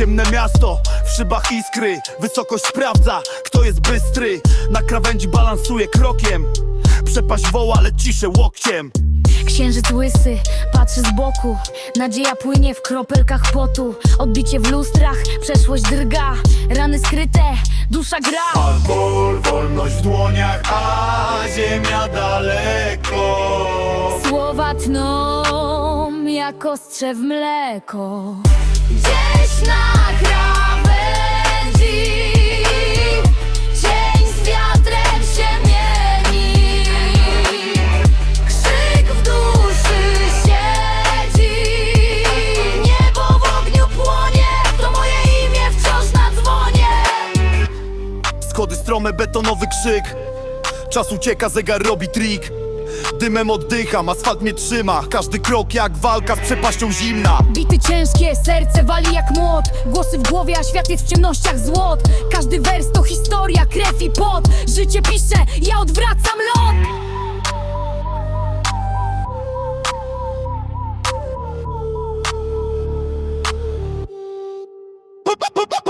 Ciemne miasto, w szybach iskry Wysokość sprawdza, kto jest bystry. Na krawędzi balansuje krokiem. Przepaść woła, ale ciszę łokciem. Księżyc łysy, patrzy z boku. Nadzieja płynie w kropelkach potu. Odbicie w lustrach, przeszłość drga. Rany skryte, dusza gra. Alkohol, wolność w dłoniach, a ziemia daleko. Słowa tną jak ostrze w mleko Gdzieś na krawędzi. Cień z wiatrem się mieni. Krzyk w duszy siedzi. Niebo w ogniu płonie. To moje imię wciąż na dzwonie. Schody strome, betonowy krzyk. Czas ucieka, zegar robi trik Dymem oddycham, asfalt mnie trzyma. Każdy krok jak walka z przepaścią zimna. Bity ciężkie, serce wali jak młot. Głosy w głowie, a świat jest w ciemnościach złot. Każdy wers to historia, krew i pot. Życie pisze, ja odwracam lot. Boop, boop, boop.